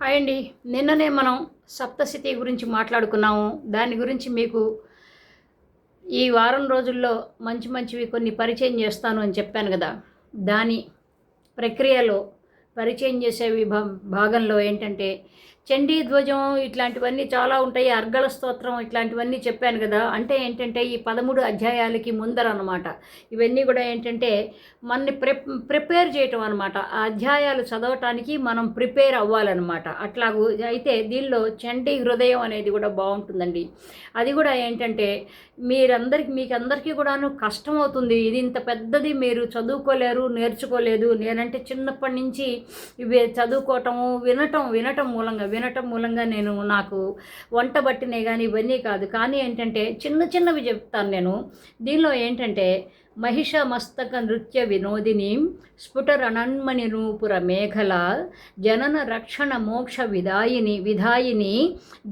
Hi అండి. నిన్ననే మనం సప్తశతి గురించి మాట్లాడుకున్నాము. దాని గురించి మీకు ఈ వారం రోజుల్లో మంచి మంచివి కొన్ని పరిచయం చేస్తాను అని చెప్పాను కదా. దాని ప్రక్రియలో పరిచయం చేసే విభా భాగంలో ఏంటంటే చండీ ధ్వజం ఇట్లాంటివన్నీ చాలా ఉంటాయి అర్గల స్తోత్రం ఇట్లాంటివన్నీ చెప్పాను కదా. అంటే ఏంటంటే ఈ పదమూడు అధ్యాయాలకి ముందర అనమాట ఇవన్నీ కూడా ఏంటంటే మనని ప్రి ప్రిపేర్ చేయటం అనమాట ఆ అధ్యాయాలు చదవటానికి మనం ప్రిపేర్ అవ్వాలన్నమాట. అట్లాగూ అయితే దీనిలో చండీ హృదయం అనేది కూడా బాగుంటుందండి. అది కూడా ఏంటంటే మీరందరికి మీకు అందరికీ కూడాను కష్టం అవుతుంది ఇది ఇంత పెద్దది మీరు చదువుకోలేరు నేర్చుకోలేదు. నేనంటే చిన్నప్పటి నుంచి ఇవి చదువుకోవటము వినటం వినటం మూలంగా వినటం మూలంగా నేను నాకు వంట బట్టినే కానీ ఇవన్నీ కాదు. కానీ ఏంటంటే చిన్న చిన్నవి చెప్తాను నేను. దీనిలో ఏంటంటే మహిష మస్తక నృత్య వినోదిని స్ఫుటరణన్మణి రూపుర మేఘల జనన రక్షణ మోక్ష విదాయిని విధాయిని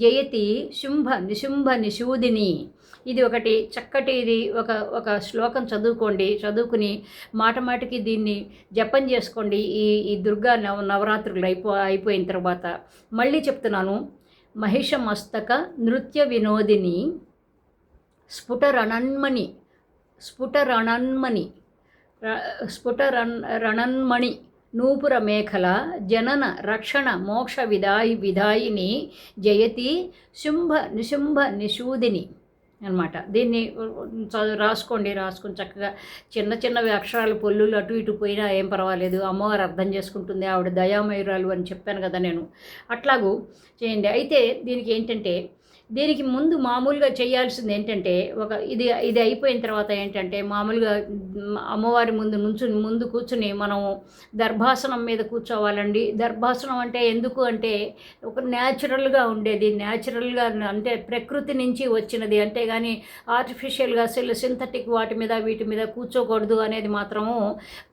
జయతి శుంభ నిశుంభ నిశూదిని ఇది ఒకటి. చక్కటి ఇది ఒక ఒక శ్లోకం చదువుకోండి. చదువుకుని మాట మాటికి దీన్ని జపం చేసుకోండి. ఈ ఈ దుర్గా నవ నవరాత్రులు అయిపో అయిపోయిన తర్వాత మళ్ళీ చెప్తున్నాను. మహిష మస్తక నృత్య వినోదిని స్ఫుట రణన్మణి స్ఫుట రణన్మణి స్ఫుట రణన్మణి నూపుర మేఖల జనన రక్షణ మోక్ష విధాయి విధాయిని జయతి శుంభ నిశుంభ నిషూదిని అనమాట. దీన్ని చదువు రాసుకోండి రాసుకొని చక్కగా చిన్న చిన్నవి అక్షరాలు పొల్లులు అటు ఇటు పోయినా ఏం పర్వాలేదు. అమ్మవారు అర్థం చేసుకుంటుంది ఆవిడ దయామయురాలు అని చెప్పాను కదా నేను. అట్లాగూ చేయండి. అయితే దీనికి ఏంటంటే దీనికి ముందు మామూలుగా చేయాల్సింది ఏంటంటే ఒక ఇది ఇది అయిపోయిన తర్వాత ఏంటంటే మామూలుగా అమ్మవారి ముందు నుంచు ముందు కూర్చుని మనం దర్భాసనం మీద కూర్చోవాలండి. దర్భాసనం అంటే ఎందుకు అంటే ఒక న్యాచురల్గా ఉండేది. న్యాచురల్గా అంటే ప్రకృతి నుంచి వచ్చినది. అంటే కానీ ఆర్టిఫిషియల్గా సెల్ సింథటిక్ వాటి మీద వీటి మీద కూర్చోకూడదు అనేది మాత్రము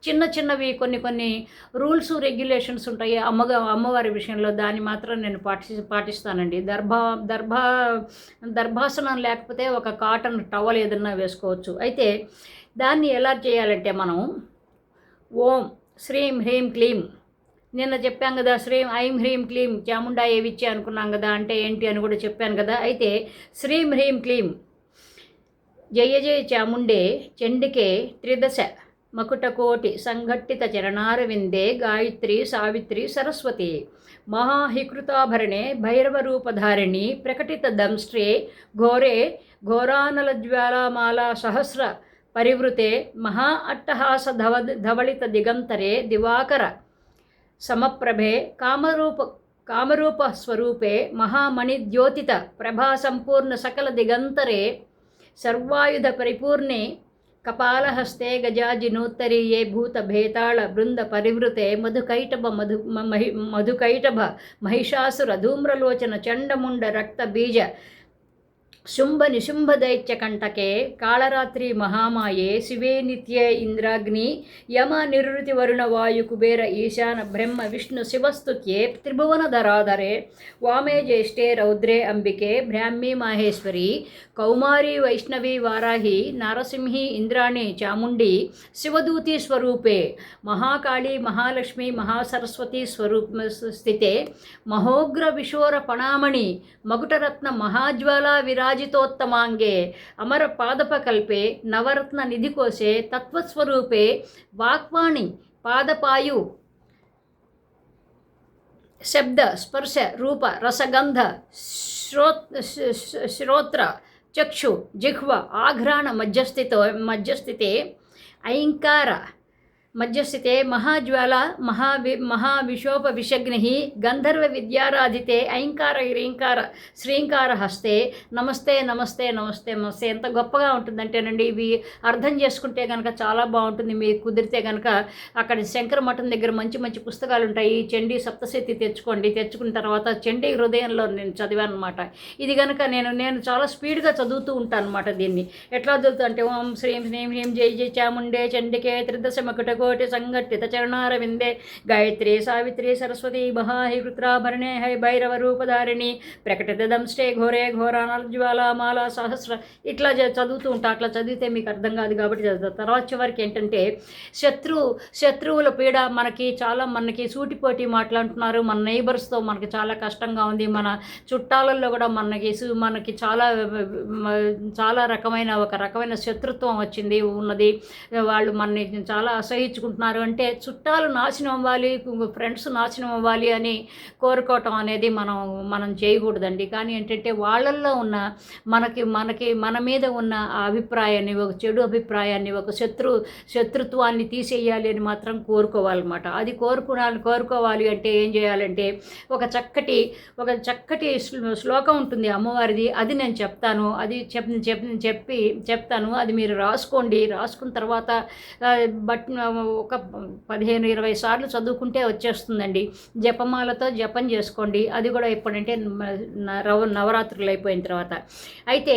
చిన్న చిన్నవి కొన్ని కొన్ని రూల్స్ రెగ్యులేషన్స్ ఉంటాయి. అమ్మగా అమ్మవారి విషయంలో దాన్ని మాత్రం నేను పాటి పాటిస్తానండి. దర్భా దర్భా దర్భాసనం లేకపోతే ఒక కాటన్ టవల్ ఏదన్నా వేసుకోవచ్చు. అయితే దాన్ని ఎలా చేయాలంటే మనం ఓం శ్రీం హ్రీం క్లీం. నిన్న చెప్పాం కదా శ్రీం ఐం హ్రీం క్లీం చాముండా ఏవిచ్చి అనుకున్నాం కదా అంటే ఏంటి అని కూడా చెప్పాను కదా. అయితే శ్రీం హ్రీం క్లీం. జయ జయ చాముండే చెండికే త్రిదశ. మకుటకోటి సంఘట్టిత చరణారవిందే గాయత్రి సావిత్రి సరస్వతి. మహాహికృతాభరణే భైరవరూపధారిణి ప్రకటిత దంష్ట్రే ఘోరే ఘోరానల జ్వాలామాలా సహస్ర పరివృతే మహా అట్టహాస ధవ ధవళిత దిగంతరే దివాకర సమప్రభే కామరూప కామరూప స్వరూపే మహామణిద్యోతిత ప్రభా సంపూర్ణ సకల దిగంతరే సర్వాయుధ పరిపూర్ణే ಕಪಾಲಹಸ್ತೆ ಗಜಾಜಿನೋತ್ತರೀಯೇ ಭೂತಭೇತಾಳ ಬೃಂದ ಪರಿವೃತೆ ಮಧುಕೈಟಭ ಮಧು ಮಹಿ ಮಧುಕೈಟಭ ಮಹಿಷಾಸುರ ಧೂಮ್ರಲೋಚನ ಚಂಡಮುಂಡ ರಕ್ತ ಬೀಜ ಶುಂಭ ನಿಶುಂಭ ದೈತ್ಯ ಕಂಟಕೆ, ಕಾಳರಾತ್ರಿ ಮಹಾಮಾಯೆ, ಶಿವೇ ನಿತ್ಯ ಇಂದ್ರಾಗ್ನಿ, ಯಮ ನಿರ್ವೃತಿ ವರುಣ ವಾಯು ಕುಬೇರ ಈಶಾನ ಬ್ರಹ್ಮ ವಿಷ್ಣು ಶಿವಸ್ತುತ್ಯೆ ತ್ರಿಭುವನ ತ್ರಿಭುವನಧರಾಧರೆ, ವಾಮೇ ಜ್ಯೇಷ್ಠೆ ರೌದ್ರೆ ಅಂಬಿಕೆ, ಬ್ರಾಹ್ಮಿ ಮಾಹೇಶ್ವರಿ, ಕೌಮಾರಿ ವೈಷ್ಣವಿ ವಾರಾಹಿ, ನಾರಸಿಂಹಿ ಇಂದ್ರಾಣಿ ಚಾಮುಂಡಿ ಶಿವದೂತಿ ಸ್ವರೂಪೆ, ಮಹಾಕಾಳಿ ಮಹಾಲಕ್ಷ್ಮಿ ಮಹಾಸರಸ್ವತಿ ಸ್ವರೂಪ ಸ್ಥಿತೆ, ಮಹೋಗ್ರ ವಿಶೋರ ಪಣಾಮಣಿ ಮಗುಟರತ್ನ ಮಹಾಜ್ವಾಲ ವಿರಾ विभाजितोत्तमांगे अमर पादपकल्पे नवरत्न निधिकोशे तत्वस्वरूपे वाक्वाणी पादपायु शब्द स्पर्श रूप रसगंध श्रोत्र चक्षु जिह्व आघ्राण मध्यस्थित मध्यस्थित ऐंकार మధ్యస్థితే మహాజ్వాల మహావి మహావిశోప విషగ్ని గంధర్వ విద్యారాధితే ఐంకార హ్రీంకార శ్రీంకార హస్తే నమస్తే నమస్తే నమస్తే నమస్తే. ఎంత గొప్పగా ఉంటుందంటేనండి ఇవి అర్థం చేసుకుంటే కనుక చాలా బాగుంటుంది. మీకు కుదిరితే కనుక అక్కడ శంకర మఠం దగ్గర మంచి మంచి పుస్తకాలు ఉంటాయి. చండీ సప్తశతి తెచ్చుకోండి. తెచ్చుకున్న తర్వాత చండీ హృదయంలో నేను చదివాను అనమాట ఇది కనుక నేను నేను చాలా స్పీడ్గా చదువుతూ ఉంటాను అనమాట దీన్ని. ఎట్లా చదువుతా అంటే ఓం శ్రీం శ్రీం హ్రీం జై జై చాముండే చండికే త్రిదశ మకుటకు కోటి సంఘటిత చరణారవిందే. గాయత్రి సావిత్రి సరస్వతి మహాహి కృత్రాభరణే హై భైరవ రూపధారిణి. ప్రకటిత దంష్టే ఘోరే ఘోరానజ్వాల మాల సహస్ర. ఇట్లా చ- చదువుతూ ఉంటా అట్లా చదివితే మీకు అర్థం కాదు కాబట్టి చదువుతా. తర్వాత చివరికి ఏంటంటే శత్రు శత్రువుల పీడ మనకి చాలా మనకి సూటిపోటి మాట్లాడుతున్నారు. మన నైబర్స్తో మనకి చాలా కష్టంగా ఉంది. మన చుట్టాలలో కూడా మనకి మనకి చాలా చాలా రకమైన ఒక రకమైన శత్రుత్వం వచ్చింది ఉన్నది. వాళ్ళు మనని చాలా అసహించుకుంటున్నారు అంటే చుట్టాలు నాశనం అవ్వాలి ఫ్రెండ్స్ నాశనం అవ్వాలి అని కోరుకోవటం అనేది మనం మనం చేయకూడదండి. కానీ ఏంటంటే వాళ్ళల్లో ఉన్న మనకి మనకి మన మీద ఉన్న ఆ అభిప్రాయాన్ని ఒక చెడు అభిప్రాయాన్ని ఒక శత్రు శత్రుత్వాన్ని తీసేయాలి అని మాత్రం కోరుకోవాలన్నమాట. అది కోరుకోవాలి కోరుకోవాలి అంటే ఏం చేయాలంటే ఒక చక్కటి ఒక చక్కటి శ్లోకం ఉంటుంది అమ్మవారిది. అది నేను చెప్తాను. అది చెప్ చెప్ చెప్పి చెప్తాను. అది మీరు రాసుకోండి. రాసుకున్న తర్వాత బట్ ఒక పదిహేను ఇరవై సార్లు చదువుకుంటే వచ్చేస్తుందండి. జపమాలతో జపం చేసుకోండి. అది కూడా ఎప్పుడంటే నవ నవరాత్రులు అయిపోయిన తర్వాత. అయితే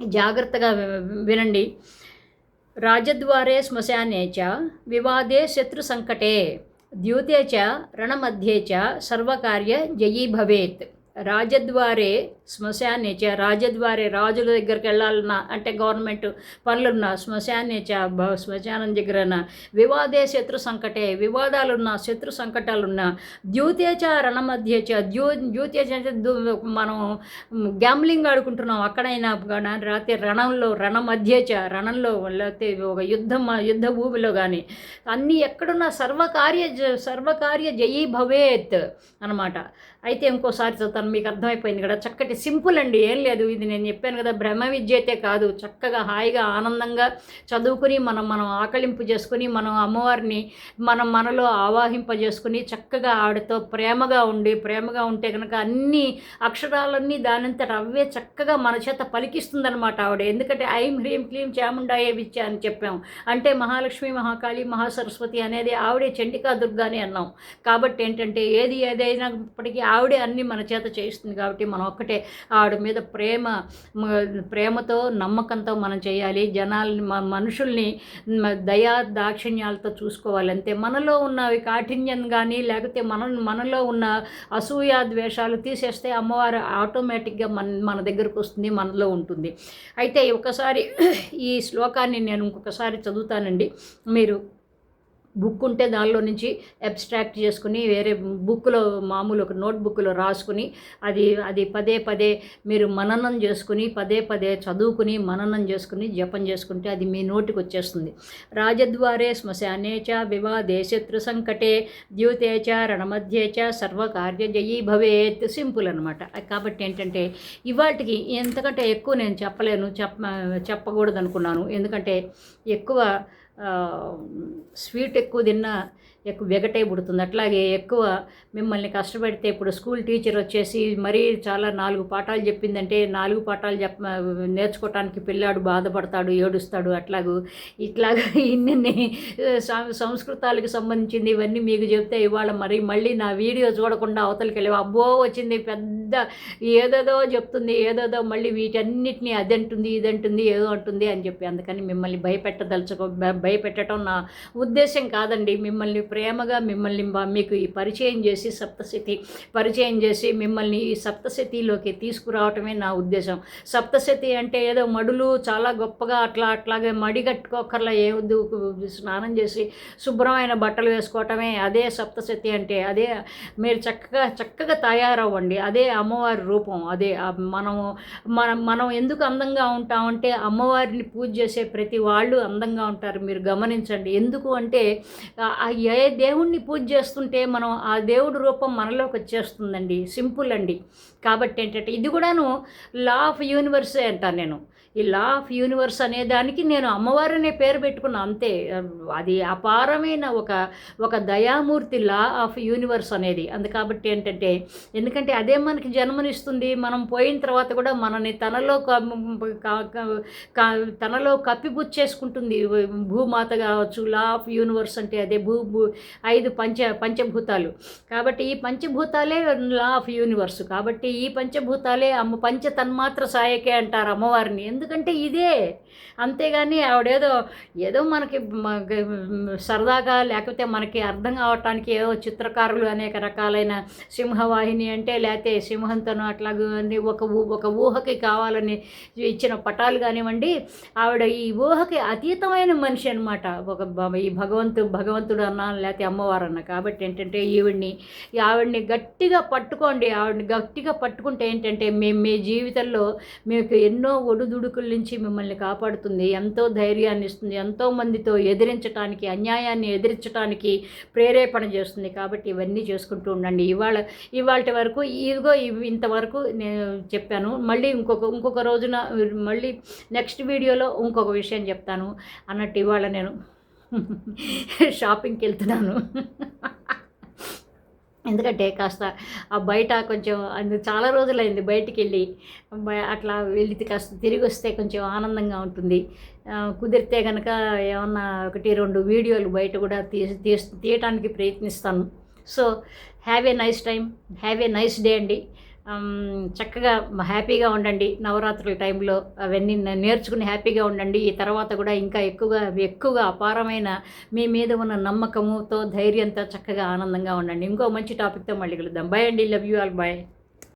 జాగ్రత్తగా వినండి. రాజద్వారే శ్మశానే చ వివాదే శత్రు సంకటే ద్యూతే చ రణమధ్యే చ సర్వకార్య జయీ భవేత్ రాజద్వారే శ్మశానే చ రాజద్వారే రాజుల దగ్గరికి వెళ్ళాలన్నా అంటే గవర్నమెంట్ పనులున్నా శ్మశానే భ- శ్మశానం దగ్గరన వివాదే శత్రు సంకటే వివాదాలున్నా శత్రు సంకటాలున్నా ద్యూతేచ రణమధ్య ద్యూ ద్యూతేచ అంటే దు- మనం గ్యాంబ్లింగ్ ఆడుకుంటున్నాం. అక్కడైనా కానీ రాత్రి రణంలో రణమధ్యచ చ రణంలో లేకపోతే ఒక యుద్ధం యుద్ధ భూమిలో కానీ అన్నీ ఎక్కడున్నా సర్వకార్య జ- సర్వకార్య జయీ భవేత్ అనమాట అయితే ఇంకోసారి చదువుతాను మీకు అర్థమైపోయింది కదా చక్కటి సింపుల్ అండి ఏం లేదు. ఇది నేను చెప్పాను కదా బ్రహ్మ విద్య అయితే కాదు. చక్కగా హాయిగా ఆనందంగా చదువుకుని మనం మనం ఆకలింపు చేసుకుని మనం అమ్మవారిని మనం మనలో ఆవాహింపజేసుకుని చక్కగా ఆవిడతో ప్రేమగా ఉండి ప్రేమగా ఉంటే కనుక అన్ని అక్షరాలన్నీ దానంతట అవే చక్కగా మన చేత పలికిస్తుందనమాట ఆవిడ. ఎందుకంటే ఐం హ్రీం క్లీం చాముండాయే విద్య అని చెప్పాం. అంటే మహాలక్ష్మి మహాకాళి మహాసరస్వతి అనేది ఆవిడే చండికా దుర్గా అని అన్నాం. కాబట్టి ఏంటంటే ఏది ఏదైనప్పటికీ ఆవిడే అన్ని మన చేత చేయిస్తుంది కాబట్టి మనం ఒక్కటే ఆవిడ మీద ప్రేమ ప్రేమతో నమ్మకంతో మనం చేయాలి. జనాల్ని మనుషుల్ని దయా దాక్షిణ్యాలతో చూసుకోవాలి. అంతే. మనలో ఉన్న కాఠిన్యం కానీ లేకపోతే మన మనలో ఉన్న అసూయ ద్వేషాలు తీసేస్తే అమ్మవారు ఆటోమేటిక్గా మన మన దగ్గరకు వస్తుంది మనలో ఉంటుంది. అయితే ఒకసారి ఈ శ్లోకాన్ని నేను ఇంకొకసారి చదువుతానండి. మీరు బుక్ ఉంటే దానిలో నుంచి అబ్స్ట్రాక్ట్ చేసుకుని వేరే బుక్లో మామూలు ఒక నోట్ బుక్లో రాసుకుని అది అది పదే పదే మీరు మననం చేసుకుని పదే పదే చదువుకుని మననం చేసుకుని జపం చేసుకుంటే అది మీ నోటికి వచ్చేస్తుంది. రాజద్వారే శ్మశానే చ వివాదే శత్రు సంకటే ద్యూతే చ రణమధ్యే చ సర్వకార్య జయీ భవేత్ సింపుల్ అనమాట కాబట్టి ఏంటంటే ఇవాటికి ఎంతకంటే ఎక్కువ నేను చెప్పలేను చెప్ప చెప్పకూడదు అనుకున్నాను ఎందుకంటే ఎక్కువ స్వీట్ ఎక్కువ తిన్నా ఎక్కువ వెగటే పుడుతుంది. అట్లాగే ఎక్కువ మిమ్మల్ని కష్టపెడితే ఇప్పుడు స్కూల్ టీచర్ వచ్చేసి మరీ చాలా నాలుగు పాఠాలు చెప్పిందంటే నాలుగు పాఠాలు చెప్ప నేర్చుకోవటానికి పిల్లాడు బాధపడతాడు ఏడుస్తాడు అట్లాగూ ఇట్లాగా ఇన్ని సంస్కృతాలకు సంబంధించింది ఇవన్నీ మీకు చెప్తే ఇవాళ మరి మళ్ళీ నా వీడియో చూడకుండా అవతలికి వెళ్ళి అబ్బో వచ్చింది పెద్ద ఏదేదో చెప్తుంది ఏదేదో మళ్ళీ వీటన్నిటిని అదంటుంది ఇదంటుంది ఏదో అంటుంది అని చెప్పి అందుకని మిమ్మల్ని భయపెట్టదలుచుకో భయ భయపెట్టడం నా ఉద్దేశం కాదండి. మిమ్మల్ని ప్రేమగా మిమ్మల్ని మీకు ఈ పరిచయం చేసి సప్తశతి పరిచయం చేసి మిమ్మల్ని ఈ సప్తశతిలోకి తీసుకురావటమే నా ఉద్దేశం. సప్తశతి అంటే ఏదో మడులు చాలా గొప్పగా అట్లా అట్లాగే మడి కట్టుకోకర్లా ఏ స్నానం చేసి శుభ్రమైన బట్టలు వేసుకోవటమే అదే సప్తశతి అంటే. అదే మీరు చక్కగా చక్కగా తయారవ్వండి. అదే అమ్మవారి రూపం. అదే మనము మనం మనం ఎందుకు అందంగా ఉంటామంటే అమ్మవారిని పూజ చేసే ప్రతి వాళ్ళు అందంగా ఉంటారు. మీరు గమనించండి. ఎందుకు అంటే ఏ దేవుణ్ణి పూజ చేస్తుంటే మనం ఆ దేవుడి రూపం మనలోకి వచ్చేస్తుందండి. సింపుల్ అండి. కాబట్టి ఏంటంటే ఇది కూడాను లా ఆఫ్ యూనివర్సే అంటాను నేను. ఈ లా ఆఫ్ యూనివర్స్ అనే దానికి నేను అమ్మవారు అనే పేరు పెట్టుకున్నా అంతే. అది అపారమైన ఒక ఒక దయామూర్తి లా ఆఫ్ యూనివర్స్ అనేది. అందు కాబట్టి ఏంటంటే ఎందుకంటే అదే మనకి జన్మనిస్తుంది మనం పోయిన తర్వాత కూడా మనని తనలో తనలో కప్పిపుచ్చేసుకుంటుంది. భూమాత కావచ్చు లా ఆఫ్ యూనివర్స్ అంటే అదే భూ భూ ఐదు పంచ పంచభూతాలు. కాబట్టి ఈ పంచభూతాలే లా ఆఫ్ యూనివర్స్. కాబట్టి ఈ పంచభూతాలే అమ్మ పంచ తన్మాత్ర సాయకే అంటారు అమ్మవారిని. ఎందుకంటే ఇదే. అంతేగాని ఆవిడేదో ఏదో మనకి సరదాగా లేకపోతే మనకి అర్థం కావటానికి ఏదో చిత్రకారులు అనేక రకాలైన సింహవాహిని అంటే లేకపోతే సింహంతోనూ అట్లాగే ఒక ఊ- ఒక ఊహకి కావాలని ఇచ్చిన పటాలు కానివ్వండి ఆవిడ ఈ ఊహకి అతీతమైన మనిషి అనమాట ఒక ఈ భగవంతు భగవంతుడు అన్నా లేకపోతే అమ్మవారు అన్న. కాబట్టి ఏంటంటే ఈవిడ్ని ఆవిడ్ని గట్టిగా పట్టుకోండి. ఆవిడ్ని గట్టిగా పట్టుకుంటే ఏంటంటే మేము మీ జీవితంలో మీకు ఎన్నో ఒడుదుడు ఒడిదుడుకుల నుంచి మిమ్మల్ని కాపాడుతుంది. ఎంతో ధైర్యాన్ని ఇస్తుంది. ఎంతో మందితో ఎదిరించడానికి అన్యాయాన్ని ఎదిరించడానికి ప్రేరేపణ చేస్తుంది. కాబట్టి ఇవన్నీ చేసుకుంటూ ఉండండి. ఇవాళ ఇవాళ వరకు ఇదిగో ఇంతవరకు నేను చెప్పాను. మళ్ళీ ఇంకొక ఇంకొక రోజున మళ్ళీ నెక్స్ట్ వీడియోలో ఇంకొక విషయం చెప్తాను. అన్నట్టు ఇవాళ నేను షాపింగ్కి వెళ్తున్నాను. ఎందుకంటే కాస్త ఆ బయట కొంచెం అది చాలా రోజులైంది బయటికి వెళ్ళి అట్లా వెళ్ళి కాస్త తిరిగి వస్తే కొంచెం ఆనందంగా ఉంటుంది. కుదిరితే కనుక ఏమన్నా ఒకటి రెండు వీడియోలు బయట కూడా తీసి తీసి తీయటానికి ప్రయత్నిస్తాను. So have a nice time have a nice day అండి. చక్కగా హ్యాపీగా ఉండండి. నవరాత్రుల టైంలో అవన్నీ నేర్చుకుని హ్యాపీగా ఉండండి. ఈ తర్వాత కూడా ఇంకా ఎక్కువగా ఎక్కువగా అపారమైన మీ మీద ఉన్న నమ్మకముతో ధైర్యంతో చక్కగా ఆనందంగా ఉండండి. ఇంకో మంచి టాపిక్తో మళ్ళీ కలుద్దాం. బాయ్ అండి. Love you all bye